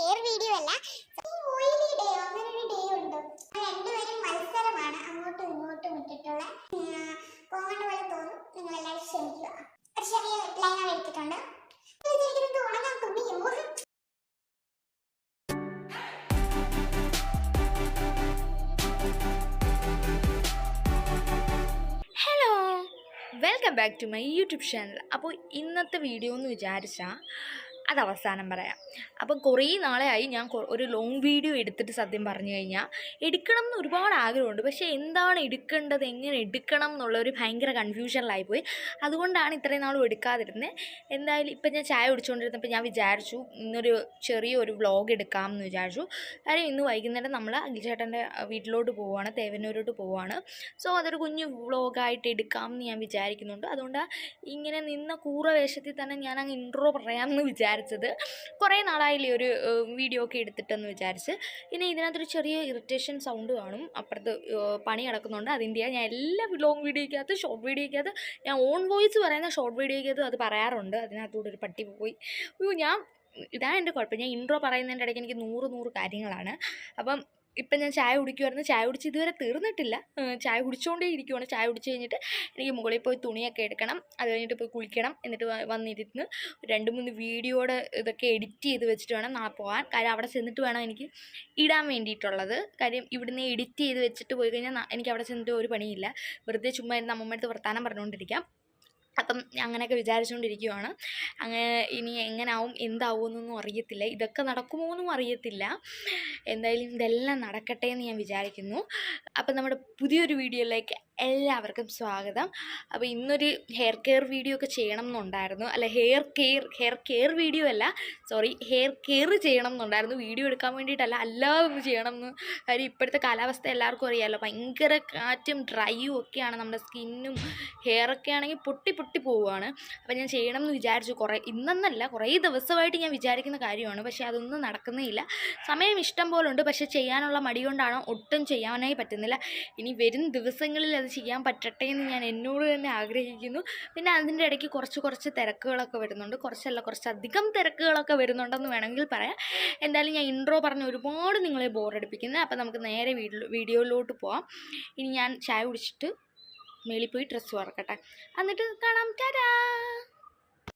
Hair video അല്ല. Day day മത്സരമാണ് നിങ്ങൾ ക്ഷമിക്കുക. Welcome back to my YouTube channel അപ്പോൾ ഇന്നത്തെ വീഡിയോ എന്ന് വിചാരിച്ചാൽ അത് അവസാനം പറയാം. അപ്പം കുറേ നാളെയായി ഞാൻ ഒരു ലോങ് വീഡിയോ എടുത്തിട്ട് സത്യം പറഞ്ഞു കഴിഞ്ഞാൽ എടുക്കണം എന്ന് ഒരുപാട് ആഗ്രഹമുണ്ട്. പക്ഷേ എന്താണ് എടുക്കേണ്ടത് എങ്ങനെ എടുക്കണം എന്നുള്ള ഒരു ഭയങ്കര കൺഫ്യൂഷനിലായിപ്പോയി അതുകൊണ്ടാണ് ഇത്രയും നാളും എടുക്കാതിരുന്നത് എന്തായാലും ഇപ്പം ഞാൻ ചായ കുടിച്ചുകൊണ്ടിരുന്നപ്പോൾ ഞാൻ വിചാരിച്ചു ഇന്നൊരു ചെറിയൊരു വ്ളോഗ് എടുക്കാം എന്ന് വിചാരിച്ചു. കാര്യം ഇന്ന് വൈകുന്നേരം നമ്മൾ അഖിൽചേട്ടന്റെ വീട്ടിലോട്ട് പോവുകയാണ് തേവന്നൂരോട്ട് പോവുകയാണ്. സോ അതൊരു കുഞ്ഞു വ്ളോഗായിട്ട് എടുക്കാം എന്ന് ഞാൻ വിചാരിക്കുന്നുണ്ട്. അതുകൊണ്ട് ഇങ്ങനെ നിന്ന കൂറ വേഷത്തിൽ തന്നെ ഞാൻ അങ്ങ് ഇൻട്രോ പറയാമെന്ന് വിചാരിച്ചത്. കുറേ നാളായില്ലേ ഒരു വീഡിയോ ഒക്കെ എടുത്തിട്ടെന്ന് വിചാരിച്ച്. ഇനി ഇതിനകത്തൊരു ചെറിയ ഇറിറ്റേഷൻ സൗണ്ട് കാണും. അപ്പുറത്ത് പണി കിടക്കുന്നുണ്ട് അതിന്റെ ഞാൻ എല്ലാ ലോങ് വീഡിയോയ്ക്കകത്ത് ഷോർട്ട് വീഡിയോയ്ക്കകത്ത് ഞാൻ ഓൺ വോയിസ് പറയുന്ന ഷോർട്ട് വീഡിയോയ്ക്കകത്ത് അത് പറയാറുണ്ട്. അതിനകത്തൂടെ ഒരു പട്ടി പോയി. ഞാൻ ഇതാണ് എന്റെ കുഴപ്പം. ഞാൻ ഇൻട്രോ പറയുന്നതിന്റെ ഇടയ്ക്ക് എനിക്ക് നൂറ് നൂറ് കാര്യങ്ങളാണ്. അപ്പം ഇപ്പം ഞാൻ ചായ കുടിക്കുമായിരുന്നു ചായ കുടിച്ച് ഇതുവരെ തീർന്നിട്ടില്ല. ചായ കുടിച്ചുകൊണ്ടേ ഇരിക്കുവാണ്. ചായ കുടിച്ച് കഴിഞ്ഞിട്ട് എനിക്ക് മുകളിൽ പോയി തുണിയൊക്കെ എടുക്കണം. അത് കഴിഞ്ഞിട്ട് പോയി കുളിക്കണം. എന്നിട്ട് വന്നിരുന്ന് രണ്ട് മൂന്ന് വീഡിയോയുടെ ഇതൊക്കെ എഡിറ്റ് ചെയ്ത് വെച്ചിട്ട് വേണം നാളെ പോകാൻ കാര്യം അവിടെ ചെന്നിട്ട് വേണം എനിക്ക് ഇടാൻ വേണ്ടിയിട്ടുള്ളത്. കാര്യം ഇവിടുന്ന് എഡിറ്റ് ചെയ്ത് വെച്ചിട്ട് പോയി കഴിഞ്ഞാൽ എനിക്ക് അവിടെ ചെന്നിട്ട് ഒരു പണിയില്ല. വെറുതെ ചുമ്മാ ഇരുന്ന് അമ്മമ്മടുത്ത് വർത്താനം പറഞ്ഞുകൊണ്ടിരിക്കാം. അപ്പം അങ്ങനെയൊക്കെ വിചാരിച്ചുകൊണ്ടിരിക്കുവാണ് അങ്ങനെ ഇനി എങ്ങനാവും എന്താവും എന്നൊന്നും അറിയത്തില്ല. ഇതൊക്കെ നടക്കുമോ എന്നും അറിയത്തില്ല. എന്തായാലും ഇതെല്ലാം നടക്കട്ടെ എന്ന് ഞാൻ വിചാരിക്കുന്നു. അപ്പം നമ്മുടെ പുതിയൊരു വീഡിയോയിലേക്ക് എല്ലാവർക്കും സ്വാഗതം. അപ്പോൾ ഇന്നൊരു ഹെയർ കെയർ വീഡിയോ ഒക്കെ ചെയ്യണം എന്നുണ്ടായിരുന്നു അല്ല hair care hair care video അല്ല സോറി ഹെയർ കെയർ ചെയ്യണം എന്നുണ്ടായിരുന്നു വീഡിയോ എടുക്കാൻ വേണ്ടിയിട്ടല്ല അല്ലാതെ ഒന്ന് ചെയ്യണം എന്ന് കാര്യം ഇപ്പോഴത്തെ കാലാവസ്ഥ എല്ലാവർക്കും അറിയാമല്ലോ ഭയങ്കര കാറ്റും ഡ്രൈയും ഒക്കെയാണ് നമ്മുടെ സ്കിന്നും ഹെയറൊക്കെ ആണെങ്കിൽ പൊട്ടി പൊട്ടി പോവുകയാണ്. അപ്പോൾ ഞാൻ ചെയ്യണം എന്ന് വിചാരിച്ചു. കുറേ ഇന്നെന്നല്ല കുറേ ദിവസമായിട്ട് ഞാൻ വിചാരിക്കുന്ന കാര്യമാണ്. പക്ഷേ അതൊന്നും നടക്കുന്നില്ല സമയം ഇഷ്ടം പോലെ ഉണ്ട്. പക്ഷേ ചെയ്യാനുള്ള മടി കൊണ്ടാണ് ഒട്ടും ചെയ്യാനായി പറ്റുന്നില്ല. ഇനി വരും ദിവസങ്ങളിൽ അത് ചെയ്യാൻ പറ്റട്ടെ എന്ന് ഞാൻ എന്നോട് തന്നെ ആഗ്രഹിക്കുന്നു. പിന്നെ അതിന്റെ ഇടയ്ക്ക് കുറച്ച് കുറച്ച് തിരക്കുകളൊക്കെ വരുന്നുണ്ട്. കുറച്ചല്ല കുറച്ചധികം തിരക്കുകളൊക്കെ വരുന്നുണ്ടെന്ന് വേണമെങ്കിൽ പറയാം. എന്തായാലും ഞാൻ ഇൻട്രോ പറഞ്ഞ് ഒരുപാട് നിങ്ങളെ ബോറടിപ്പിക്കുന്നത് അപ്പോൾ നമുക്ക് നേരെ വീഡിയോ വീഡിയോയിലോട്ട് പോവാം. ഇനി ഞാൻ ചായ കുടിച്ചിട്ട് മേളിൽ പോയി ഡ്രസ്സ് വറക്കട്ടെ. എന്നിട്ട് കാണാം. ടാറ്റാ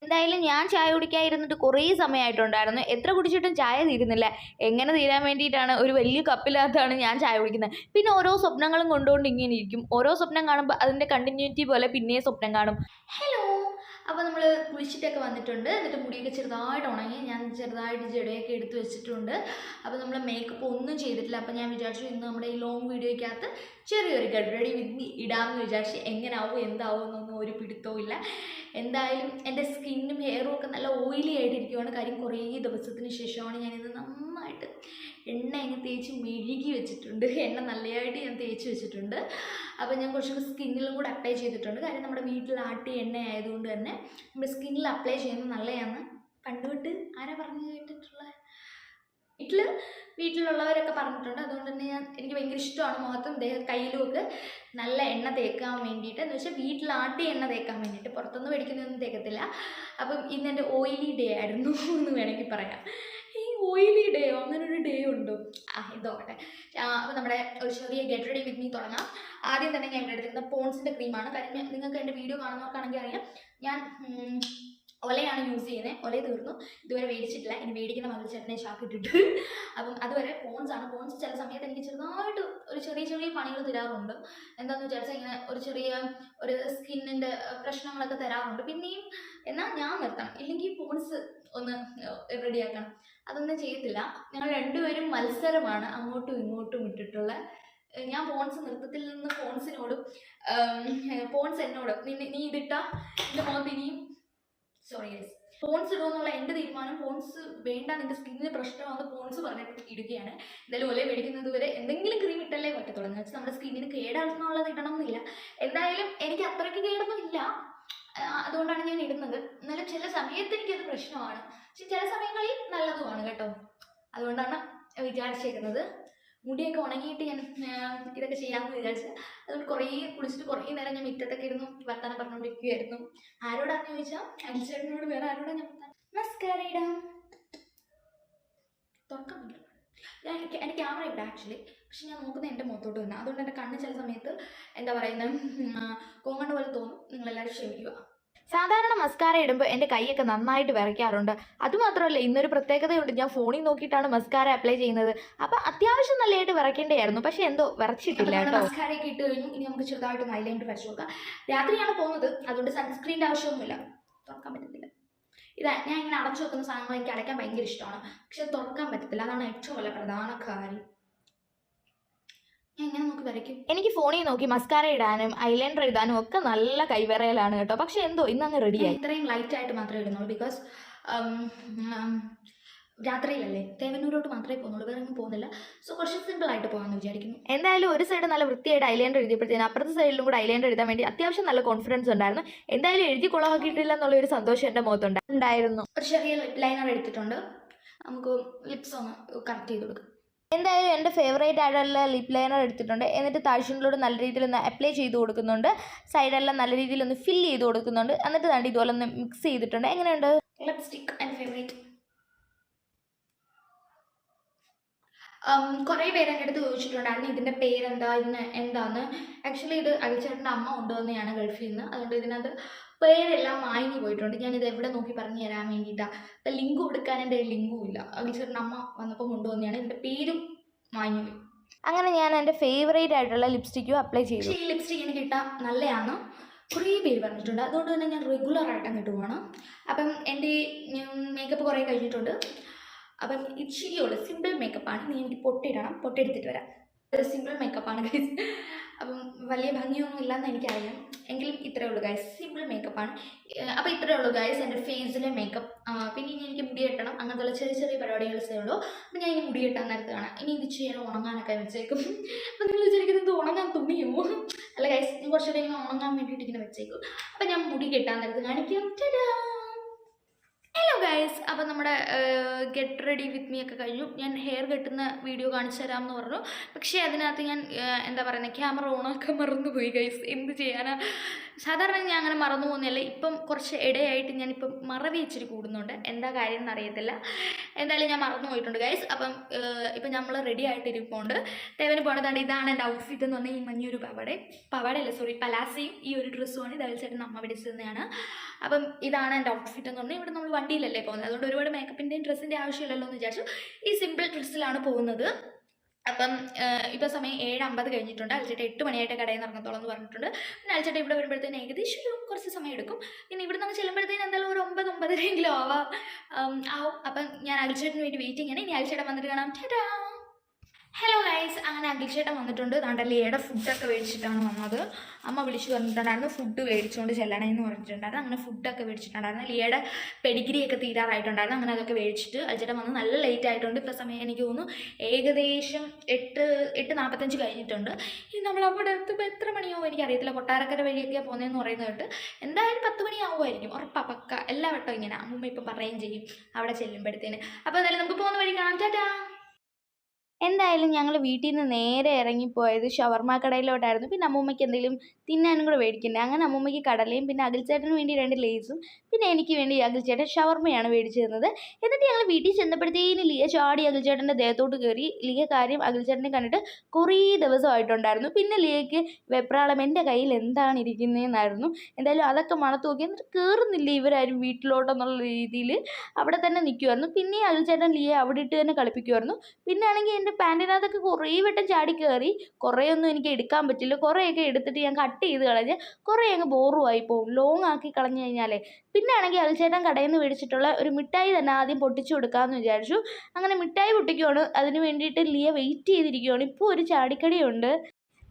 എന്തായാലും ഞാൻ ചായ കുടിക്കാതിരുന്നിട്ട് കുറേ സമയമായിട്ടുണ്ടായിരുന്നു. എത്ര കുടിച്ചിട്ടും ചായ തീരുന്നില്ല. എങ്ങനെ തീരാൻ വേണ്ടിയിട്ടാണ് ഒരു വലിയ കപ്പിലകത്താണ് ഞാൻ ചായ കുടിക്കുന്നത്. പിന്നെ ഓരോ സ്വപ്നങ്ങളും കൊണ്ടുകൊണ്ട് ഇങ്ങനെ ഇരിക്കും. ഓരോ സ്വപ്നം കാണുമ്പോൾ അതിന്റെ കണ്ടിന്യൂറ്റി പോലെ പിന്നെയും സ്വപ്നം കാണും. ഹലോ അപ്പോൾ നമ്മൾ കുളിച്ചിട്ടൊക്കെ വന്നിട്ടുണ്ട്. എന്നിട്ട് മുടിയൊക്കെ ചെറുതായിട്ട് ഉണങ്ങി ഞാൻ ചെറുതായിട്ട് ജടയൊക്കെ എടുത്തു വെച്ചിട്ടുണ്ട്. അപ്പോൾ നമ്മൾ മേക്കപ്പ് ഒന്നും ചെയ്തിട്ടില്ല. അപ്പോൾ ഞാൻ വിചാരിച്ചു ഇന്ന് നമ്മുടെ ഈ ലോങ് വീഡിയോയ്ക്കകത്ത് ചെറിയൊരു ഗഡ് റെഡി വിത്ത് ഇടാമെന്ന് വിചാരിച്ച് എങ്ങനാവും എന്താവും എന്നൊന്നും ഒരു പിടുത്തവും ഇല്ല. എന്തായാലും എന്റെ സ്കിന്നും ഹെയറും ഒക്കെ നല്ല ഓയിലി ആയിട്ടിരിക്കുവാണ്. കാര്യം കുറേ ദിവസത്തിന് ശേഷമാണ് ഞാനിത് നന്നായിട്ട് എണ്ണ അങ്ങ് തേച്ച് മെഴുകി വെച്ചിട്ടുണ്ട്. എണ്ണ നല്ലതായിട്ട് ഞാൻ തേച്ച് വെച്ചിട്ടുണ്ട്. അപ്പോൾ ഞാൻ കുറച്ചുകൂടി സ്കിന്നിലും കൂടെ അപ്ലൈ ചെയ്തിട്ടുണ്ട്. കാര്യം നമ്മുടെ വീട്ടിൽ ആട്ടിയ എണ്ണ ആയതുകൊണ്ട് തന്നെ നമ്മുടെ സ്കിന്നിൽ അപ്ലൈ ചെയ്യുന്നത് നല്ലതാണ്. പണ്ടുതൊട്ട് ആരാ പറഞ്ഞു കേട്ടിട്ടുള്ള? വീട്ടിൽ വീട്ടിലുള്ളവരൊക്കെ പറഞ്ഞിട്ടുണ്ട്. അതുകൊണ്ട് തന്നെ ഞാൻ എനിക്ക് ഭയങ്കര ഇഷ്ടമാണ് മുഖത്തും കയ്യിലുമൊക്കെ നല്ല എണ്ണ തേക്കാൻ വേണ്ടിയിട്ട്. എന്ന് വെച്ചാൽ വീട്ടിൽ ആട്ടിയ എണ്ണ തേക്കാൻ വേണ്ടിയിട്ട്. പുറത്തൊന്നും മേടിക്കുന്നൊന്നും തേക്കത്തില്ല. അപ്പം ഇന്ന് എന്റെ ഓയിലി ഡേ ആയിരുന്നു എന്ന് വേണമെങ്കിൽ പറയാം. ഓയിലി ഡേയോ അങ്ങനെ ഒരു ഡേ ഉണ്ടോ. ആ ഇതോട്ടെ. അപ്പോൾ നമ്മുടെ ഒരു ചെറിയ ഗെറ്റ് റെഡി വിത്ത് മീ തുടങ്ങാം. ആദ്യം തന്നെ ഞാൻ ഇവിടെ എടുത്തിരുന്ന പോൺസിന്റെ ക്രീമാണ് കാര്യം നിങ്ങൾക്ക് എന്റെ വീഡിയോ കാണുന്നവർക്കാണെങ്കിൽ അറിയാം. ഞാൻ ഒലയാണ് യൂസ് ചെയ്യുന്നത് ഒല തീർന്നു. ഇതുവരെ മേടിച്ചിട്ടില്ല ഇനി മേടിക്കുന്ന മകൾ ചേട്ടനെ ചാക്കിട്ടിട്ട് അപ്പം അതുവരെ പോൺസ് ആണ്. പോൺസ് ചില സമയത്ത് എനിക്ക് ചെറുതായിട്ട് ഒരു ചെറിയ ചെറിയ പണികൾ തരാറുണ്ട്. എന്താണെന്ന് വിചാരിച്ചാൽ ഇങ്ങനെ ഒരു ചെറിയ ഒരു സ്കിന്നിന്റെ പ്രശ്നങ്ങളൊക്കെ തരാറുണ്ട്. പിന്നെയും എന്നാൽ ഞാൻ നിർത്തണം ഇല്ലെങ്കിൽ പോൺസ് ഒന്ന് റെഡിയാക്കണം അതൊന്നും ചെയ്യത്തില്ല. ഞങ്ങൾ രണ്ടുപേരും മത്സരമാണ് അങ്ങോട്ടും ഇങ്ങോട്ടും ഇട്ടിട്ടുള്ള ഞാൻ പോൺസ് നൃത്തത്തിൽ നിന്ന് പോൺസിനോടും പോൺസ് എന്നോടും നിന്നെ നീ ഇതിട്ടാ എന്റെ മുഖത്ത് ഇനിയും സോറി യെസ് പോൺസ് ഇടുമെന്നുള്ള എന്റെ തീരുമാനം പോൺസ് വേണ്ട നിന്റെ സ്കിന്നിന് പ്രശ്നമാണെന്ന് പോൺസ് പറഞ്ഞിട്ട് ഇടുകയാണ്. എന്തായാലും ഒലേ മേടിക്കുന്നത് വരെ എന്തെങ്കിലും ക്രീം ഇട്ടല്ലേ പറ്റത്തുള്ളൂ. എന്ന് വെച്ചാൽ നമ്മുടെ സ്കിന്നിന് കേടാണെന്നുള്ളത് ഇടണം എന്നില്ല എന്തായാലും എനിക്ക് അത്രയ്ക്ക് കേടൊന്നുമില്ല അതുകൊണ്ടാണ് ഞാൻ ഇടുന്നത്. എന്നാലും ചില സമയത്ത് എനിക്കത് പ്രശ്നമാണ്. പക്ഷെ ചില സമയങ്ങളിൽ കേട്ടോ അതുകൊണ്ടാണ് വിചാരിച്ചേക്കുന്നത്. മുടിയൊക്കെ ഉണങ്ങിയിട്ട് ഞാൻ ഇതൊക്കെ ചെയ്യാമെന്ന് വിചാരിച്ചത് അതുകൊണ്ട് കുറേ കുളിച്ചിട്ട് കുറേ നേരം ഞാൻ മുറ്റത്തൊക്കെ ഇരുന്നു വർത്താനം പറഞ്ഞുകൊണ്ടിരിക്കുകയായിരുന്നു ആരോടാന്ന് ചോദിച്ചാൽ അഞ്ചേട്ടനോട് വേറെ ആരോടാ ഞാൻ നമസ്കാരം ഇടാം തുറക്കാൻ ഞാൻ എന്റെ ക്യാമറ ഇവിടെ ആക്ച്വലി പക്ഷെ ഞാൻ നോക്കുന്നത് എന്റെ മുഖത്തോട്ട് തന്നെ. അതുകൊണ്ട് എന്റെ കണ്ണ് ചില സമയത്ത് എന്താ പറയുന്നത് കോങ്ങണ്ട പോലെ തോന്നും. നിങ്ങളെല്ലാവരും ക്ഷമിക്കുക. സാധാരണ മസ്കാര ഇടുമ്പോൾ എന്റെ കൈയൊക്കെ നന്നായിട്ട് വിറയ്ക്കാറുണ്ട്. അതുമാത്രമല്ല ഇന്നൊരു പ്രത്യേകതയുണ്ട്. ഞാൻ ഫോണിൽ നോക്കിയിട്ടാണ് മസ്കാര അപ്ലൈ ചെയ്യുന്നത്. അപ്പം അത്യാവശ്യം നല്ലതായിട്ട് വിറയ്ക്കേണ്ടതായിരുന്നു. പക്ഷേ എന്തോ വിറച്ചിട്ടില്ല മസ്കാരയൊക്കെ ഇട്ട് കഴിഞ്ഞു. ഇനി നമുക്ക് ചെറുതായിട്ട് നൈലൈൻഡ് വരച്ചു നോക്കാം. രാത്രിയാണ് പോകുന്നത്. അതുകൊണ്ട് സൺസ്ക്രീന്റെ ആവശ്യമൊന്നുമില്ല. തുറക്കാൻ പറ്റത്തില്ല. ഇതാ ഞാൻ ഇങ്ങനെ അടച്ചു വെക്കുന്ന സാധനങ്ങൾ എനിക്ക് അടയ്ക്കാൻ ഭയങ്കര ഇഷ്ടമാണ്. പക്ഷെ തുറക്കാൻ പറ്റത്തില്ല. അതാണ് ഏറ്റവും വലിയ പ്രധാന കാര്യം ഞാൻ എങ്ങനെ നോക്കി വരയ്ക്കും എനിക്ക് ഫോണിൽ നോക്കി മസ്കാര ഇടാനും ഐലൈനർ ഇടാനും ഒക്കെ നല്ല കൈവിറയിലാണ് കേട്ടോ. പക്ഷെ എന്തോ ഇന്ന് അങ്ങ് റെഡിയായി ഇത്രയും ലൈറ്റ് ആയിട്ട് മാത്രമേ ഇടുന്നുള്ളൂ ബിക്കോസ് രാത്രിയിലല്ലേ തേവന്നൂരോട്ട് മാത്രമേ പോകുന്നുള്ളൂ വേറെ ഒന്നും പോകുന്നില്ല. സോ കുറച്ച് സിമ്പിൾ ആയിട്ട് പോകാമെന്ന് വിചാരിക്കുന്നു. എന്തായാലും ഒരു സൈഡ് നല്ല വൃത്തിയായിട്ട് ഐലൈനർ എഴുതിയപ്പോഴത്തേനും അപ്പുറത്തെ സൈഡിലും കൂടെ ഐലൈനർ എഴുതാൻ വേണ്ടി അത്യാവശ്യം നല്ല കോൺഫിഡൻസ് ഉണ്ടായിരുന്നു. എന്തായാലും എഴുതി കുളമാക്കിയിട്ടില്ല എന്നുള്ള ഒരു സന്തോഷം എന്റെ മുഖത്തുണ്ടായിരുന്നു ഒരു ചെറിയ ലൈനർ എടുത്തിട്ടുണ്ട്. നമുക്ക് ലിപ്സ് ഒന്ന് കറക്റ്റ് ചെയ്ത് കൊടുക്കാം. എന്തായാലും എന്റെ ഫേവറേറ്റ് ആയിട്ടുള്ള ലിപ് ലൈനർ എടുത്തിട്ടുണ്ട്. എന്നിട്ട് താഴ്ചയിലൂടെ നല്ല രീതിയിൽ ഒന്ന് അപ്ലൈ ചെയ്ത് കൊടുക്കുന്നുണ്ട്. സൈഡെല്ലാം നല്ല രീതിയിൽ ഒന്ന് ഫില്ല് ചെയ്ത് കൊടുക്കുന്നുണ്ട്. എന്നിട്ട് തണ്ടി ഇതുപോലെ ഒന്ന് മിക്സ് ചെയ്തിട്ടുണ്ട്. എങ്ങനെയുണ്ട്? ലിപ്സ്റ്റിക് എന്റെ ഫേവറേറ്റ് കുറേ പേര് എന്റെ അടുത്ത് ചോദിച്ചിട്ടുണ്ടായിരുന്നു ഇതിന്റെ പേരെന്താ? ഇതിന് എന്താന്ന്? ആക്ച്വലി ഇത് അഴിച്ചേട്ടന്റെ അമ്മ കൊണ്ടുവന്നതാണ് ഗൾഫിൽ നിന്ന്. അതുകൊണ്ട് ഇതിനകത്ത് പേരെല്ലാം മായങ്ങി പോയിട്ടുണ്ട്. ഞാനിത് എവിടെ നോക്കി പറഞ്ഞു തരാൻ വേണ്ടിയിട്ടാണ് അപ്പം ലിങ്ക് കൊടുക്കാൻ എന്റെ ലിങ്കും ഇല്ല. അഴിച്ചേട്ടന്റെ അമ്മ വന്നപ്പോൾ കൊണ്ടുവന്നെയാണ് ഇതിന്റെ പേരും മായങ്ങി പോയി. അങ്ങനെ ഞാൻ എന്റെ ഫേവറേറ്റ് ആയിട്ടുള്ള ലിപ്സ്റ്റിക്കും അപ്ലൈ ചെയ്തു. ഈ ലിപ്സ്റ്റിക് എനിക്ക് കിട്ടാൻ നല്ലതാണ്. കുറേ പേര് പറഞ്ഞിട്ടുണ്ട്. അതുകൊണ്ട് തന്നെ ഞാൻ റെഗുലർ ആയിട്ട് അങ്ങോട്ട് പോകണം. അപ്പം എന്റെ മേക്കപ്പ് കുറേ കഴിഞ്ഞിട്ടുണ്ട്. അപ്പം ഇച്ചിരിയുള്ള സിമ്പിൾ മേക്കപ്പാണ് നീ എനിക്ക് പൊട്ടിയിടണം. പൊട്ടിയെടുത്തിട്ട് വരാം. ഒരു സിമ്പിൾ മേക്കപ്പാണ് അപ്പം വലിയ ഭംഗിയൊന്നും ഇല്ലെന്ന് എനിക്കറിയാം. എങ്കിലും ഇത്രയേ ഉള്ളൂ ഗൈസ് സിമ്പിൾ മേക്കപ്പാണ് അപ്പോൾ ഇത്രയേ ഉള്ളൂ ഗൈസ് എന്റെ ഫേസിലെ മേക്കപ്പ് പിന്നെ ഇനി എനിക്ക് മുടി കെട്ടണം അങ്ങനത്തെ ചെറിയ ചെറിയ പരിപാടികൾ ഉള്ളൂ. അപ്പോൾ ഞാൻ ഇനി മുടി കെട്ടാൻ നേരത്ത് കാണാം. ഇനി ഇത് ചെയ്യാൻ ഉണങ്ങാനൊക്കെ വെച്ചേക്കും. അപ്പോൾ നിങ്ങൾ വിചാരിക്കുന്നത് ഉണങ്ങാൻ തുണിയോ? അല്ല ഗൈസ് ഞാൻ കുറച്ചുകൂടെ ഇങ്ങനെ ഉണങ്ങാൻ വേണ്ടിയിട്ട് ഇങ്ങനെ വെച്ചേക്കും. അപ്പോൾ ഞാൻ മുടി കെട്ടാൻ നേരത്ത് കാണിക്കാം. ഹലോ ഗൈസ് അപ്പോൾ നമ്മുടെ ഗെറ്റ് റെഡി വിത്ത് മീ ഒക്കെ കഴിഞ്ഞു. ഞാൻ ഹെയർ കെട്ടുന്ന വീഡിയോ കാണിച്ചു തരാമെന്ന് പറഞ്ഞു. പക്ഷേ അതിനകത്ത് ഞാൻ എന്താ പറയുന്നത് ക്യാമറ ഓണാക്കാൻ മറന്നുപോയി ഗൈസ് എന്ത് ചെയ്യാനാ? സാധാരണ ഞാൻ അങ്ങനെ മറന്നു പോകുന്നില്ല ഇപ്പം കുറച്ച് ഇടയായിട്ട് ഞാനിപ്പം മറവി ഇച്ചിരി കൂടുന്നുണ്ട്. എന്താ കാര്യം എന്നറിയത്തില്ല എന്തായാലും ഞാൻ മറന്നു പോയിട്ടുണ്ട് ഗൈസ് അപ്പം ഇപ്പം നമ്മൾ റെഡി ആയിട്ട് ഇരിക്കുന്നുണ്ട് തേവന് പോണതാണ് ഇതാണ് എന്റെ ഔട്ട്ഫിറ്റ് എന്ന് പറഞ്ഞാൽ ഈ മഞ്ഞൊരു പവട. പവടയല്ല സോറി പലാസയും ഈ ഒരു ഡ്രസ്സുമാണ് ഇതായാലും ചേട്ടൻ അമ്മ പിടിച്ചു തന്നെയാണ്. അപ്പം ഇതാണ് എന്റെ ഔട്ട്ഫിറ്റ് എന്ന് പറഞ്ഞാൽ ഇവിടെ നമ്മൾ വണ്ടിയിലല്ലേ പോകുന്നത്. അതുകൊണ്ട് ഒരുപാട് മേക്കപ്പിന്റെയും ഡ്രസ്സിന്റെ ആവശ്യമില്ലല്ലോ എന്ന് വിചാരിച്ചു. ഈ സിമ്പിൾ ഡ്രസ്സിലാണ് പോകുന്നത്. അപ്പം ഇപ്പോൾ സമയം ഏഴ് അമ്പത് കഴിഞ്ഞിട്ടുണ്ട്. അലച്ചേട്ട് എട്ട് മണിയായിട്ട് കടയിൽ നിന്ന് ഇറങ്ങത്തോളം എന്ന് പറഞ്ഞിട്ടുണ്ട്. പിന്നെ അലച്ചേട്ട് ഇവിടെ വരുമ്പോഴത്തേന് ഏകദേശം ഒരു കുറച്ച് സമയം എടുക്കും. പിന്നെ ഇവിടെ നമ്മൾ ചെല്ലുമ്പോഴത്തേന് എന്തായാലും ഒരു ഒമ്പത് ഒമ്പതരെങ്കിലും ആവാം. ആവും. അപ്പം ഞാൻ അൽച്ചേട്ടന് വേണ്ടി വെയിറ്റിംഗ് ആണ് ഇനി അൽച്ചേട്ടൻ വന്നിട്ട് കാണാം. ടാറ്റാ ഹലോ ഗൈസ് അങ്ങനെ അഖിൽചേട്ടൻ വന്നിട്ടുണ്ട്. താണ്ട ലിയയുടെ ഫുഡൊക്കെ മേടിച്ചിട്ടാണ് വന്നത്. അമ്മ വിളിച്ചു പറഞ്ഞിട്ടുണ്ടായിരുന്നു ഫുഡ് മേടിച്ചുകൊണ്ട് ചെല്ലണേ എന്ന് പറഞ്ഞിട്ടുണ്ടായിരുന്നു. അങ്ങനെ ഫുഡൊക്കെ മേടിച്ചിട്ടുണ്ടായിരുന്നു. ലിയയുടെ പെഡിഗ്രി ഒക്കെ തീരാറായിട്ടുണ്ടായിരുന്നു. അങ്ങനെ അതൊക്കെ മേടിച്ചിട്ട് അൽച്ചേട്ടൻ വന്ന് നല്ല ലേറ്റ് ആയിട്ടുണ്ട്. ഇപ്പോൾ സമയം എനിക്ക് തോന്നുന്നു ഏകദേശം എട്ട് എട്ട് നാൽപ്പത്തഞ്ച് കഴിഞ്ഞിട്ടുണ്ട്. ഇനി നമ്മൾ അവിടെ എത്തുമ്പോൾ എത്ര മണിയാവും എനിക്കറിയത്തില്ല. കൊട്ടാരക്കര വഴിയൊക്കെയാണ് പോകുന്നതെന്ന് പറയുന്നത് കേട്ട് എന്തായാലും പത്ത് മണിയാവുമായിരിക്കും. ഉറപ്പാ പക്ക. എല്ലാ വട്ടവും ഇങ്ങനെ. അമ്മൂമ്മ ഇപ്പം പറയുകയും ചെയ്യും. അവിടെ ചെല്ലുമ്പോഴത്തേന്. അപ്പോൾ എന്തായാലും നമുക്ക് പോകുന്ന വഴി കാണാം. ടാറ്റാ! എന്തായാലും ഞങ്ങൾ വീട്ടിൽ നിന്ന് നേരെ ഇറങ്ങിപ്പോയത് ഷവർമ കടയിലോട്ടായിരുന്നു പിന്നെ അമ്മൂമ്മയ്ക്ക് എന്തെങ്കിലും തിന്നാനും കൂടെ മേടിക്കണ്ടേ? അങ്ങനെ അമ്മൂമ്മയ്ക്ക് കടലയും പിന്നെ അഖിൽച്ചേട്ടന് വേണ്ടി രണ്ട് ലേസും പിന്നെ എനിക്ക് വേണ്ടി അഖിൽച്ചേട്ടൻ ഷവർമ്മയാണ് മേടിച്ചു തന്നത് എന്നിട്ട് ഞങ്ങൾ വീട്ടിൽ ചെന്നപ്പോഴത്തേന് ലിയ ചാടി അഖിൽച്ചേട്ടന്റെ ദേഹത്തോട്ട് കയറി ലിയ കാര്യം അഖിൽച്ചേട്ടനെ കണ്ടിട്ട് കുറേ ദിവസമായിട്ടുണ്ടായിരുന്നു. പിന്നെ ലിയയ്ക്ക് വെപ്രാളം എന്റെ കയ്യിൽ എന്താണ് ഇരിക്കുന്നതെന്നായിരുന്നു എന്തായാലും അതൊക്കെ മണത്ത് നോക്കി എന്നിട്ട് കയറുന്നില്ല ഇവരാരും വീട്ടിലോട്ടെന്നുള്ള രീതിയിൽ അവിടെ തന്നെ നിൽക്കുമായിരുന്നു പിന്നെ അഖിൽച്ചേട്ടൻ ലിയെ അവിടെ ഇട്ട് തന്നെ കളിപ്പിക്കുമായിരുന്നു പിന്നെ ആണെങ്കിൽ എന്റെ പാന്റിനകത്തൊക്കെ കുറേ വട്ടം ചാടി കയറി കുറേയൊന്നും എനിക്ക് എടുക്കാൻ പറ്റില്ല. കുറേയൊക്കെ എടുത്തിട്ട് ഞാൻ കട്ട് ചെയ്ത് കളഞ്ഞ് കുറേ അങ്ങ് ബോറുമായി പോകും ലോങ് ആക്കി കളഞ്ഞു കഴിഞ്ഞാലേ. പിന്നെ ആണെങ്കിൽ അൽച്ചേട്ടൻ കടയിൽ നിന്ന് മേടിച്ചിട്ടുള്ള ഒരു മിഠായി തന്നെ ആദ്യം പൊട്ടിച്ചു കൊടുക്കാമെന്ന് വിചാരിച്ചു. അങ്ങനെ മിഠായി പൊട്ടിക്കുവാണ്. അതിന് വേണ്ടിയിട്ട് ലിയ വെയിറ്റ് ചെയ്തിരിക്കുവാണ്. ഇപ്പോൾ ഒരു ചാടിക്കടിയുണ്ട്.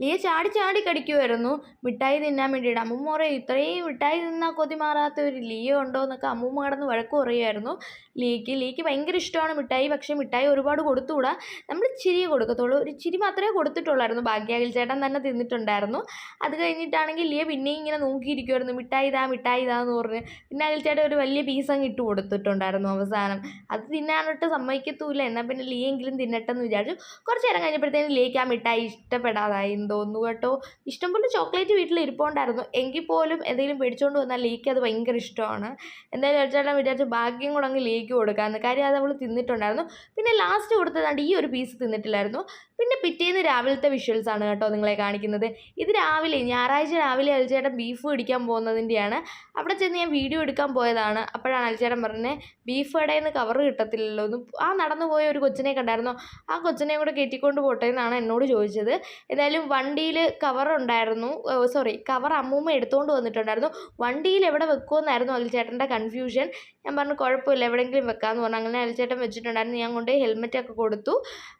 ലിയ ചാടി ചാടി കടിക്കുമായിരുന്നു മിഠായി തിന്നാൻ വേണ്ടിയിട്ട്. അമ്മൂമ്മ പറയും ഇത്രയും മിഠായി തിന്നാൽ കൊതി മാറാത്ത ഒരു ലിയ ഉണ്ടോ? എന്നൊക്കെ അമ്മൂമ്മ കിടന്ന് വഴക്ക് പറയുമായിരുന്നു ലിയയ്ക്ക് ലീക്ക് ഭയങ്കര ഇഷ്ടമാണ് മിഠായി പക്ഷേ മിഠായി ഒരുപാട് കൊടുത്തുകൂടാ? നമ്മൾ ചിരി കൊടുക്കത്തുള്ളൂ. ഒരു ചിരി മാത്രമേ കൊടുത്തിട്ടുള്ളായിരുന്നു. ഭാഗ്യാകിൽ ചേട്ടൻ തന്നെ തിന്നിട്ടുണ്ടായിരുന്നു. അത് കഴിഞ്ഞിട്ടാണെങ്കിൽ ലിയ പിന്നെയും ഇങ്ങനെ നോക്കിയിരിക്കുമായിരുന്നു മിഠായി ഇതാ മിഠായി ഇതാന്ന് പറഞ്ഞ്. പിന്നെ അകിൽ ചേട്ടൻ ഒരു വലിയ പീസ് അങ്ങ് ഇട്ട് കൊടുത്തിട്ടുണ്ടായിരുന്നു അവസാനം. അത് തിന്നാനൊട്ട് സമ്മതിക്കത്തൂല എന്നാൽ പിന്നെ ലിയെങ്കിലും തിന്നട്ടെ എന്ന് വിചാരിച്ചു. കുറച്ച് നേരം കഴിഞ്ഞപ്പോഴത്തേനും ലിയയ്ക്ക് ആ മിഠായി ഇഷ്ടപ്പെടാതായി തോന്നുന്നു കേട്ടോ. ഇഷ്ടംപോലെ ചോക്ലേറ്റ് വീട്ടിൽ ഇരിപ്പുണ്ടായിരുന്നു. എങ്കിൽ പോലും എന്തെങ്കിലും മേടിച്ചുകൊണ്ട് വന്നാൽ ലിയയ്ക്ക് അത് ഭയങ്കര ഇഷ്ടമാണ്. എന്തായാലും ചേട്ടൻ വിചാരിച്ചു ഭാഗ്യം കൂടെ അങ്ങ് ലിയയ്ക്ക് ലിയയ്ക്ക് കൊടുക്കാമെന്ന് കാര്യം അത് അവൾ തിന്നിട്ടുണ്ടായിരുന്നു. പിന്നെ ലാസ്റ്റ് കൊടുത്തതാണ്ട് ഈ ഒരു പീസ് തിന്നിട്ടില്ലായിരുന്നു. പിന്നെ പിറ്റേന്ന് രാവിലത്തെ വിഷ്വൽസ് ആണ് കേട്ടോ നിങ്ങളെ കാണിക്കുന്നത്. ഇത് രാവിലെ ഞായറാഴ്ച രാവിലെ അൽച്ചേട്ടൻ ബീഫ് പിടിക്കാൻ പോകുന്നതിന്റെയാണ് അവിടെ ചെന്ന് ഞാൻ വീഡിയോ എടുക്കാൻ പോയതാണ്. അപ്പോഴാണ് അൽച്ചേട്ടൻ പറഞ്ഞത് ബീഫ് കടയിൽ നിന്ന് കവർ കിട്ടത്തില്ലല്ലോ. എന്ന് ആ നടന്നു പോയ ഒരു കൊച്ചിനെ കണ്ടായിരുന്നു? ആ കൊച്ചിനെ കൂടെ കയറ്റിക്കൊണ്ട് പോട്ടെ എന്നാണ് എന്നോട് ചോദിച്ചത്. എന്തായാലും വണ്ടിയിൽ കവർ ഉണ്ടായിരുന്നു. സോറി കവർ അമ്മൂമ്മ എടുത്തുകൊണ്ട് വന്നിട്ടുണ്ടായിരുന്നു. വണ്ടിയിൽ എവിടെ വെക്കുമെന്നായിരുന്നു അലിച്ചേട്ടന്റെ കൺഫ്യൂഷൻ ഞാൻ പറഞ്ഞു കുഴപ്പമില്ല. എവിടെയെങ്കിലും വെക്കാമെന്ന് പറഞ്ഞു. അങ്ങനെ അൽച്ചേട്ടൻ വെച്ചിട്ടുണ്ടായിരുന്നു. ഞാൻ കൊണ്ട് ഹെൽമെറ്റ് ഒക്കെ കൊടുത്തു.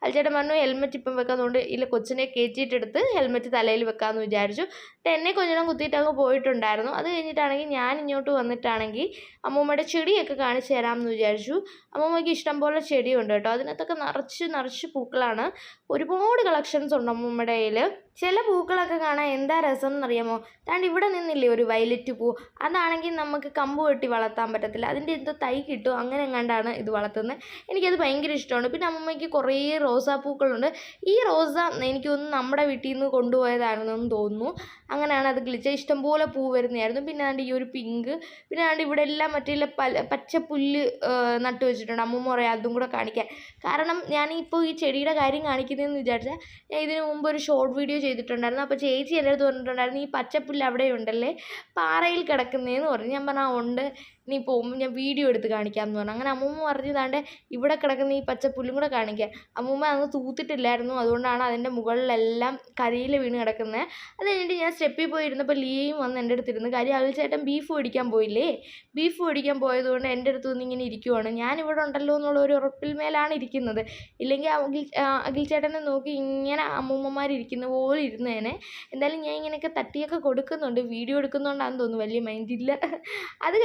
അൽച്ചേട്ടൻ പറഞ്ഞു ഹെൽമെറ്റ് ഇപ്പം വെക്കാത്തതുകൊണ്ട് ഇല്ല കൊച്ചിനെ കയറ്റിയിട്ടെടുത്ത് ഹെൽമെറ്റ് തലയിൽ വെക്കാമെന്ന് വിചാരിച്ചു. എന്നെ കൊഞ്ഞണം കുത്തിയിട്ട് അങ്ങ് പോയിട്ടുണ്ടായിരുന്നു. അത് കഴിഞ്ഞിട്ടാണെങ്കിൽ ഞാൻ ഇങ്ങോട്ട് വന്നിട്ടാണെങ്കിൽ അമ്മൂമ്മയുടെ ചെടിയൊക്കെ കാണിച്ചു തരാമെന്ന് വിചാരിച്ചു. അമ്മൂമ്മയ്ക്ക് ഇഷ്ടം പോലെ ചെടിയുണ്ട് കേട്ടോ. അതിനകത്തൊക്കെ നിറച്ച് നിറച്ച് പൂക്കളാണ്. ഒരുപാട് കളക്ഷൻസ് ഉണ്ട് അമ്മൂമ്മയുടെ കയ്യിൽ ചില പൂക്കളൊക്കെ കാണാൻ എന്താ രസം എന്നറിയാമോ താണ്ട് ഇവിടെ നിന്നില്ലേ ഒരു വയലറ്റ് പൂ? അതാണെങ്കിൽ നമുക്ക് കമ്പ് വെട്ടി വളർത്താൻ പറ്റത്തില്ല. അതിന്റെ എന്തോ തൈ കിട്ടും? അങ്ങനെ എങ്ങാണ്ടാണ് ഇത് വളർത്തുന്നത്. എനിക്കത് ഭയങ്കര ഇഷ്ടമാണ്. പിന്നെ അമ്മമ്മയ്ക്ക് കുറേ റോസാപ്പൂക്കളുണ്ട് ഈ റോസ എനിക്ക് തോന്നുന്നു നമ്മുടെ വീട്ടിൽ നിന്ന് കൊണ്ടുപോയതാണെന്ന് തോന്നുന്നു. അങ്ങനെയാണ് അത് കിളിച്ച ഇഷ്ടംപോലെ പൂ വരുന്നതായിരുന്നു. പിന്നെ ആണ്ട് ഈ ഒരു പിങ്ക്. പിന്നെ ആണ്ട് ഇവിടെ എല്ലാം മറ്റേ പല പച്ച പുല്ല് നട്ടു വെച്ചിട്ടുണ്ട്. അമ്മമ്മ പറയാം അതും കൂടെ കാണിക്കാൻ. കാരണം ഞാനിപ്പോൾ ഈ ചെടിയുടെ കാര്യം കാണിക്കുന്നതെന്ന് വിചാരിച്ചാൽ ഞാൻ ഇതിനു മുമ്പ് ഒരു ഷോർട്ട് വീഡിയോ ചെയ്തിട്ടുണ്ടായിരുന്നു. അപ്പോൾ ചേച്ചി എന്റെ അടുത്ത് പറഞ്ഞിട്ടുണ്ടായിരുന്നു ഈ പച്ചപ്പുല്ല് അവിടെ ഉണ്ടല്ലേ പാറയിൽ കിടക്കുന്നതെന്ന് പറഞ്ഞു. ഞാൻ പറഞ്ഞു ആ ഉണ്ട്. നീ പോകുമ്പോൾ ഞാൻ വീഡിയോ എടുത്ത് കാണിക്കാം എന്ന് പറഞ്ഞു. അങ്ങനെ അമ്മൂമ്മ പറഞ്ഞതാണ്ട് ഇവിടെ കിടക്കുന്ന ഈ പച്ച പുല്ലും കൂടെ കാണിക്കുക അമ്മൂമ്മ അന്ന് തൂത്തിട്ടില്ലായിരുന്നു. അതുകൊണ്ടാണ് അതിന്റെ മുകളിലെല്ലാം കരിയിൽ വീണ് കിടക്കുന്നത് അത് കഴിഞ്ഞിട്ട് ഞാൻ സ്റ്റെപ്പിൽ പോയി ഇരുന്നപ്പോൾ ലിയയും വന്ന് എന്റെ അടുത്ത് ഇരുന്ന് കാര്യം അഖിൽ ചേട്ടൻ ബീഫ് മേടിക്കാൻ പോയില്ലേ? ബീഫ് മേടിക്കാൻ പോയതുകൊണ്ട് എന്റെ അടുത്ത് വന്ന് ഇങ്ങനെ ഇരിക്കുവാണ്. ഞാനിവിടെ ഉണ്ടല്ലോ എന്നുള്ള ഒരു ഉറപ്പിൽ മേലാണ് ഇരിക്കുന്നത്. ഇല്ലെങ്കിൽ അഖിൽ അഖിൽ ചേട്ടനെ നോക്കി ഇങ്ങനെ അമ്മൂമ്മമാർ ഇരിക്കുന്ന പോലെ ഇരുന്നേനെ. എന്തായാലും ഞാൻ ഇങ്ങനെയൊക്കെ തട്ടിയൊക്കെ കൊടുക്കുന്നുണ്ട്. വീഡിയോ എടുക്കുന്നതുകൊണ്ടാണെന്ന് തോന്നുന്നു. വലിയ മൈൻഡില്ല അത്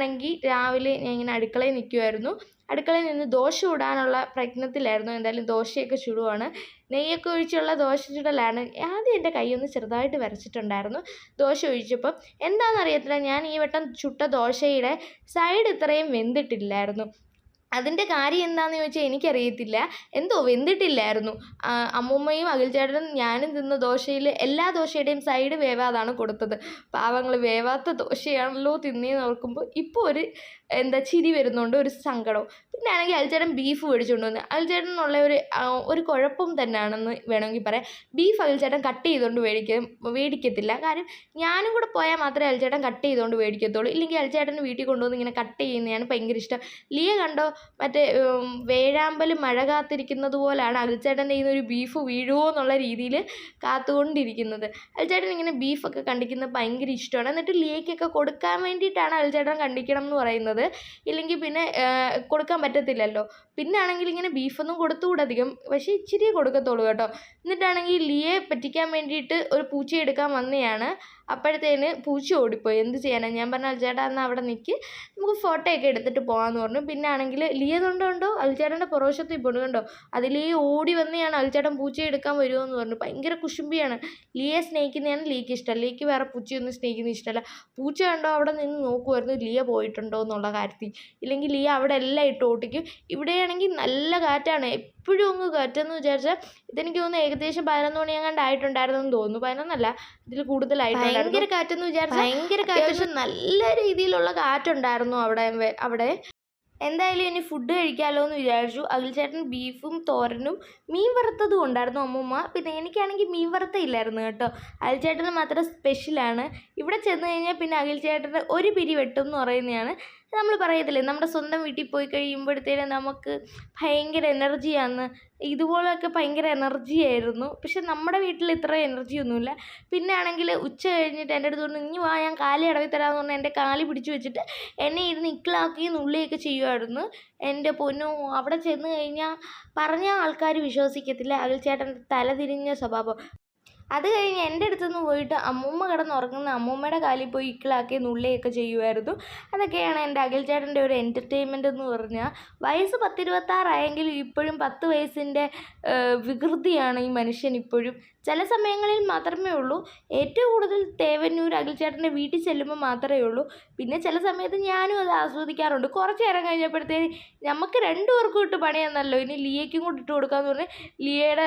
കഴിഞ്ഞിട്ടാണെങ്കിൽ രാവിലെ ഞാൻ ഇങ്ങനെ അടുക്കളയിൽ നിൽക്കുമായിരുന്നു അടുക്കളയിൽ നിന്ന് ദോശ ഇടാനുള്ള പ്രയത്നത്തിലായിരുന്നു. എന്തായാലും ദോശയൊക്കെ ചുടുവാണ്. നെയ്യൊക്കെ ഒഴിച്ചുള്ള ദോശ ചുടലാണ്. ആദ്യം എന്റെ കൈയൊന്ന് ചെറുതായിട്ട് വരച്ചിട്ടുണ്ടായിരുന്നു ദോശ ഒഴിച്ചപ്പം. എന്താണെന്നറിയത്തില്ല. ഞാൻ ഈ വട്ടം ചുട്ട ദോശയുടെ സൈഡ് ഇത്രയും വെന്തിട്ടില്ലായിരുന്നു. അതിന്റെ കാര്യം എന്താണെന്ന് ചോദിച്ചാൽ എനിക്കറിയത്തില്ല. എന്തോ വെന്തിട്ടില്ലായിരുന്നു. അമ്മൂമ്മയും അഖിൽ ചേട്ടനും ഞാനും തിന്ന ദോശയിൽ എല്ലാ ദോശയുടെയും സൈഡ് വേവാതാണ് കൊടുത്തത്. പാവങ്ങൾ വേവാത്ത ദോശയാണല്ലോ തിന്നേന്ന് ഓർക്കുമ്പോൾ ഇപ്പോൾ ഒരു എന്താ ചിരി വരുന്നുണ്ട് ഒരു സങ്കടവും. പിന്നെ ആണെങ്കിൽ ബീഫ് മേടിച്ചുകൊണ്ട് വന്ന് അൽച്ചേട്ടനുള്ള ഒരു ഒരു കുഴപ്പം തന്നെയാണെന്ന് വേണമെങ്കിൽ പറയാം. ബീഫ് അൽച്ചേട്ടൻ കട്ട് ചെയ്തുകൊണ്ട് മേടിക്കും മേടിക്കത്തില്ല. കാര്യം ഞാനും കൂടെ പോയാൽ മാത്രമേ അൽച്ചേട്ടൻ കട്ട് ചെയ്തുകൊണ്ട് മേടിക്കത്തുള്ളൂ. ഇല്ലെങ്കിൽ അൽച്ചേട്ടൻ വീട്ടിൽ കൊണ്ടുവന്ന് ഇങ്ങനെ കട്ട് ചെയ്യുന്നതാണ് ഭയങ്കര ഇഷ്ടം. ലിയ കണ്ടോ? മറ്റേ വേഴാമ്പൽ മഴ കാത്തിരിക്കുന്നത് പോലാണ് അൽച്ചേട്ടന്റെ കയ്യിൽ ഒരു ബീഫ് വീഴുമോ എന്നുള്ള രീതിയിൽ കാത്തുകൊണ്ടിരിക്കുന്നത്. അൽച്ചേട്ടൻ ഇങ്ങനെ ബീഫൊക്കെ കണ്ടിക്കുന്നത് ഭയങ്കര ഇഷ്ടമാണ്. എന്നിട്ട് ലിയയ്ക്കൊക്കെ കൊടുക്കാൻ വേണ്ടിയിട്ടാണ് അൽച്ചേട്ടൻ കണ്ടിക്കണം എന്ന് പറയുന്നത്. ഇല്ലെങ്കിൽ പിന്നെ കൊടുക്കാൻ പറ്റത്തില്ലല്ലോ. പിന്നെ ആണെങ്കിൽ ഇങ്ങനെ ബീഫൊന്നും കൊടുത്തുകൂടെ അധികം. പക്ഷേ ഇച്ചിരിയേ കൊടുക്കത്തുള്ളൂ കേട്ടോ. എന്നിട്ടാണെങ്കിൽ ലിയെ പറ്റിക്കാൻ വേണ്ടിയിട്ട് ഒരു പൂച്ചയെടുക്കാൻ വന്നതാണ് അപ്പോഴത്തേന് പൂച്ച ഓടിപ്പോയി. എന്ത് ചെയ്യാനാണ് ഞാൻ പറഞ്ഞ അൽച്ചേട്ടാ എന്നാൽ അവിടെ നിൽക്ക് നമുക്ക് ഫോട്ടോ ഒക്കെ എടുത്തിട്ട് പോകാമെന്ന് പറഞ്ഞു. പിന്നെ ആണെങ്കിൽ ലിയ തൊണ്ടുണ്ടോ അൽച്ചേട്ടന്റെ പുറവശത്ത് ഇപ്പോൾ കണ്ടോ? അതിലേ ഓടി വന്നെയാണ് അൽചേട്ടൻ പൂച്ച എടുക്കാൻ വരുമോ എന്ന് പറഞ്ഞു. ഭയങ്കര കുശുമ്പിയാണ്. ലിയെ സ്നേഹിക്കുന്നതാണ് ലീക്ക് ഇഷ്ടം. ലീക്ക് വേറെ പൂച്ചയൊന്നും സ്നേഹിക്കുന്നത് ഇഷ്ടമല്ല. പൂച്ച കണ്ടോ അവിടെ നിന്ന് നോക്കുമായിരുന്നു ലിയ പോയിട്ടുണ്ടോ എന്നുള്ള കാര്യത്തിൽ. ഇല്ലെങ്കിൽ ലിയ അവിടെ എല്ലാം ഇട്ട് ഓട്ടിക്കും ഇവിടെയാണെങ്കിൽ നല്ല കാറ്റാണ്. എപ്പോഴും അങ്ങ് കയറ്റുമെന്ന് വിചാരിച്ചാൽ ഇതെനിക്ക് തോന്നുന്നു ഏകദേശം പതിനൊന്ന് മണി അങ്ങാണ്ട് ആയിട്ടുണ്ടായിരുന്നെന്ന് തോന്നുന്നു. പതിനൊന്നല്ല ഇതിൽ കൂടുതലായിട്ട് ഭയങ്കര കാറ്റെന്ന് വിചാരിച്ചാൽ ഭയങ്കര കാറ്റ് നല്ല രീതിയിലുള്ള കാറ്റുണ്ടായിരുന്നു അവിടെ അവിടെ. എന്തായാലും ഇനി ഫുഡ് കഴിക്കാമല്ലോ എന്ന് വിചാരിച്ചു. അഖിൽ ചേട്ടൻ ബീഫും തോരനും മീൻ വറുത്തതും ഉണ്ടായിരുന്നു അമ്മൂമ്മ. പിന്നെ എനിക്കാണെങ്കിൽ മീൻ വറുത്ത ഇല്ലായിരുന്നു കേട്ടോ. അഖിൽ ചേട്ടന് മാത്രം സ്പെഷ്യലാണ് ഇവിടെ ചെന്ന് കഴിഞ്ഞാൽ പിന്നെ അഖിൽ ചേട്ടന് ഒരു പിരി വെട്ടും എന്ന് പറയുന്നതാണ്. നമ്മൾ പറയത്തില്ലേ നമ്മുടെ സ്വന്തം വീട്ടിൽ പോയി കഴിയുമ്പോഴത്തേനും നമുക്ക് ഭയങ്കര എനർജിയാണ് ഇതുപോലെയൊക്കെ ഭയങ്കര എനർജി ആയിരുന്നു. പക്ഷെ നമ്മുടെ വീട്ടിൽ ഇത്ര എനർജി ഒന്നുമില്ല. പിന്നെ ആണെങ്കിൽ ഉച്ച കഴിഞ്ഞിട്ട് എന്റെ അടുത്ത് പറഞ്ഞു ഇനി വാ ഞാൻ കാലി അടവി തരാമെന്ന് പറഞ്ഞാൽ എന്റെ കാലി പിടിച്ചു വെച്ചിട്ട് എന്നെ ഇരുന്ന് ഇക്കിളാക്കുകയും നുള്ളിയൊക്കെ ചെയ്യുമായിരുന്നു എന്റെ പൊന്നു അവിടെ ചെന്ന് കഴിഞ്ഞാൽ പറഞ്ഞ ആൾക്കാർ വിശ്വസിക്കത്തില്ല. അഖിൽ ചേട്ടന്റെ തലതിരിഞ്ഞ സ്വഭാവം. അത് കഴിഞ്ഞ് എന്റെ അടുത്തുനിന്ന് പോയിട്ട് അമ്മൂമ്മ കിടന്ന് ഉറങ്ങുന്ന അമ്മൂമ്മയുടെ കാലിൽ പോയി ഇക്കിളാക്കി നുള്ളിയൊക്കെ ചെയ്യുമായിരുന്നു. അതൊക്കെയാണ് എന്റെ അഖിൽ ചേട്ടന്റെ ഒരു എന്റർടൈൻമെന്റ് എന്ന് പറഞ്ഞാൽ വയസ്സ് പത്തിരുപത്താറായെങ്കിലും ഇപ്പോഴും പത്ത് വയസ്സിന്റെ വികൃതിയാണ് ഈ മനുഷ്യൻ ഇപ്പോഴും. ചില സമയങ്ങളിൽ മാത്രമേ ഉള്ളൂ. ഏറ്റവും കൂടുതൽ തേവന്നൂർ അഖിൽചേട്ടന്റെ വീട്ടിൽ ചെല്ലുമ്പോൾ മാത്രമേ ഉള്ളൂ. പിന്നെ ചില സമയത്ത് ഞാനും അത് ആസ്വദിക്കാറുണ്ട്. കുറച്ച് നേരം കഴിഞ്ഞപ്പോഴത്തേന് നമുക്ക് രണ്ടു പേർക്കും ഇട്ട് പണിയെന്നല്ലോ. ഇനി ലിയയ്ക്കും കൂടി ഇട്ട് കൊടുക്കാമെന്ന് പറഞ്ഞ് ലിയയുടെ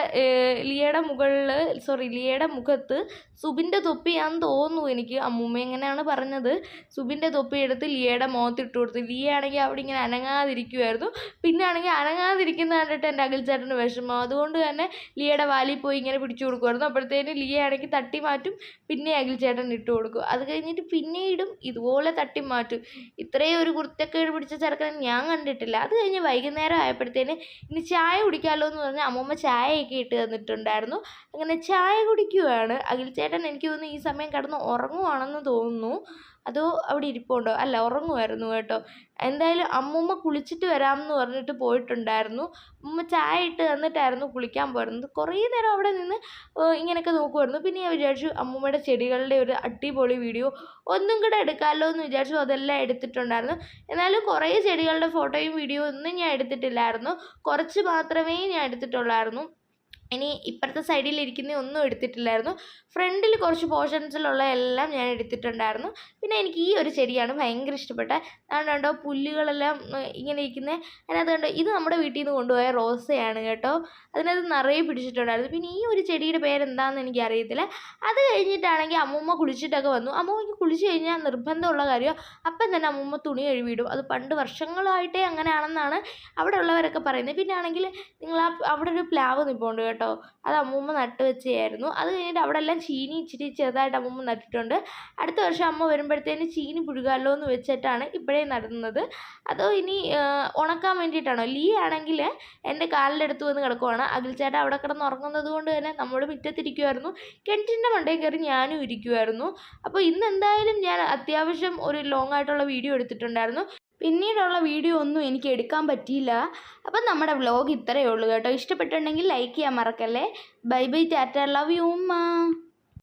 ലിയയുടെ മുകളിൽ സോറി ലിയയുടെ മുഖത്ത് സുബിന്റെ തൊപ്പിയാന്ന് തോന്നുന്നു എനിക്ക്. അമ്മൂമ്മ എങ്ങനെയാണ് പറഞ്ഞത്? സുബിന്റെ തൊപ്പി എടുത്ത് ലിയയുടെ മുഖത്തിട്ട് കൊടുത്തു ലിയ ആണെങ്കിൽ അവിടെ ഇങ്ങനെ അനങ്ങാതിരിക്കുമായിരുന്നു പിന്നെ ആണെങ്കിൽ അനങ്ങാതിരിക്കുന്ന കണ്ടിട്ട് എന്റെ അഖിൽചേട്ടന്റെ വിഷമം. അതുകൊണ്ട് തന്നെ ലിയയുടെ വാലിൽ പോയി ഇങ്ങനെ പിടിച്ചു കൊടുക്കുമായിരുന്നു അപ്പോഴത്തേന് ലിയ ആണെങ്കിൽ തട്ടി മാറ്റും പിന്നെ അഖിൽ ചേട്ടൻ ഇട്ട് കൊടുക്കും. അത് കഴിഞ്ഞിട്ട് പിന്നെ ഇടും ഇതുപോലെ തട്ടി മാറ്റും. ഇത്രയും ഒരു കുർത്തക്കേട് പിടിച്ച ചെറുക്കനെ ഞാൻ കണ്ടിട്ടില്ല. അത് കഴിഞ്ഞ് വൈകുന്നേരം ആയപ്പോഴത്തേന് ഇനി ചായ കുടിക്കാമല്ലോ എന്ന് പറഞ്ഞ് അമ്മൂമ്മ ചായയൊക്കെ ഇട്ട് തന്നിട്ടുണ്ടായിരുന്നു. അങ്ങനെ ചായ കുടിക്കുവാണ്. അഖിൽ ചേട്ടൻ എനിക്ക് തോന്നുന്നു ഈ സമയം കിടന്ന് ഉറങ്ങുവാണെന്ന് തോന്നുന്നു. അതോ അവിടെ ഇരിപ്പുണ്ടോ? അല്ല ഉറങ്ങുമായിരുന്നു കേട്ടോ. എന്തായാലും അമ്മൂമ്മ കുളിച്ചിട്ട് വരാമെന്ന് പറഞ്ഞിട്ട് പോയിട്ടുണ്ടായിരുന്നു. അമ്മ ചായ ഇട്ട് തന്നിട്ടായിരുന്നു കുളിക്കാൻ പോയിരുന്നത്. കുറേ നേരം അവിടെ നിന്ന് ഇങ്ങനെയൊക്കെ നോക്കുമായിരുന്നു. പിന്നെ ഞാൻ വിചാരിച്ചു അമ്മൂമ്മയുടെ ചെടികളുടെ ഒരു അടിപൊളി വീഡിയോ ഒന്നും കൂടെ എടുക്കാമല്ലോ എന്ന് വിചാരിച്ചു അതെല്ലാം എടുത്തിട്ടുണ്ടായിരുന്നു. എന്നാലും കുറേ ചെടികളുടെ ഫോട്ടോയും വീഡിയോ ഒന്നും ഞാൻ എടുത്തിട്ടില്ലായിരുന്നു. കുറച്ച് മാത്രമേ ഞാൻ എടുത്തിട്ടുള്ളായിരുന്നു. ഇനി ഇപ്പുറത്തെ സൈഡിൽ ഇരിക്കുന്ന ഒന്നും എടുത്തിട്ടില്ലായിരുന്നു. ഫ്രണ്ടിൽ കുറച്ച് പോർഷൻസിലുള്ള എല്ലാം ഞാൻ എടുത്തിട്ടുണ്ടായിരുന്നു. പിന്നെ എനിക്ക് ഈ ഒരു ചെടിയാണ് ഭയങ്കര ഇഷ്ടപ്പെട്ട അതുകൊണ്ടോ പുല്ലുകളെല്ലാം ഇങ്ങനെ ഇരിക്കുന്നത് അതിനകത്ത് കണ്ടോ ഇത് നമ്മുടെ വീട്ടിൽ നിന്ന് കൊണ്ടുപോയ റോസയാണ് കേട്ടോ. അതിനകത്ത് നിറയെ പിടിച്ചിട്ടുണ്ടായിരുന്നു. പിന്നെ ഈ ഒരു ചെടിയുടെ പേരെന്താണെന്ന് എനിക്കറിയത്തില്ല. അത് കഴിഞ്ഞിട്ടാണെങ്കിൽ അമ്മൂമ്മ കുളിച്ചിട്ടൊക്കെ വന്നു. അമ്മൂമ്മയ്ക്ക് കുളിച്ച് കഴിഞ്ഞാൽ നിർബന്ധമുള്ള കാര്യമോ അപ്പം തന്നെ അമ്മൂമ്മ തുണി കഴുകിയിടും. അത് പണ്ട് വർഷങ്ങളായിട്ടേ അങ്ങനെയാണെന്നാണ് അവിടെ ഉള്ളവരൊക്കെ പറയുന്നത്. പിന്നെ ആണെങ്കിൽ നിങ്ങൾ ആ അവിടെ ഒരു പ്ലാവ് നിൽപ്പുണ്ട് കേട്ടോ. അത് അമ്മൂമ്മ നട്ട് വെച്ചായിരുന്നു അത് കഴിഞ്ഞിട്ട് അവിടെ എല്ലാം ചീനി ഇച്ചിരി ചെറുതായിട്ട് അമ്മൂമ്മ നട്ടിട്ടുണ്ട്. അടുത്ത വർഷം അമ്മ വരുമ്പോഴത്തേന് ചീനി പുഴുകാമല്ലോ എന്ന് വെച്ചിട്ടാണ് ഇപ്പോഴേ നടുന്നത്. അതോ ഇനി ഉണക്കാൻ വേണ്ടിയിട്ടാണോ? ലീ ആണെങ്കിൽ എന്റെ കാലിന്റെ അടുത്ത് വന്ന് കിടക്കുവാണ്. അഖിൽ ചേട്ടൻ അവിടെ കിടന്ന് ഉറങ്ങുന്നത് കൊണ്ട് തന്നെ നമ്മൾ മുറ്റത്തിരിക്കുമായിരുന്നു കിണറ്റിന്റെ മണ്ടയിൽ കയറി ഞാനും ഇരിക്കുമായിരുന്നു അപ്പോൾ ഇന്ന് എന്തായാലും ഞാൻ അത്യാവശ്യം ഒരു ലോങ് ആയിട്ടുള്ള വീഡിയോ എടുത്തിട്ടുണ്ടായിരുന്നു. പിന്നീടുള്ള വീഡിയോ ഒന്നും എനിക്ക് എടുക്കാൻ പറ്റിയില്ല. അപ്പം നമ്മുടെ വ്ലോഗ് ഇത്രയേ ഉള്ളൂ കേട്ടോ. ഇഷ്ടപ്പെട്ടിട്ടുണ്ടെങ്കിൽ ലൈക്ക് ചെയ്യാൻ മറക്കല്ലേ? Bye bye tata love you ഉമ്മ.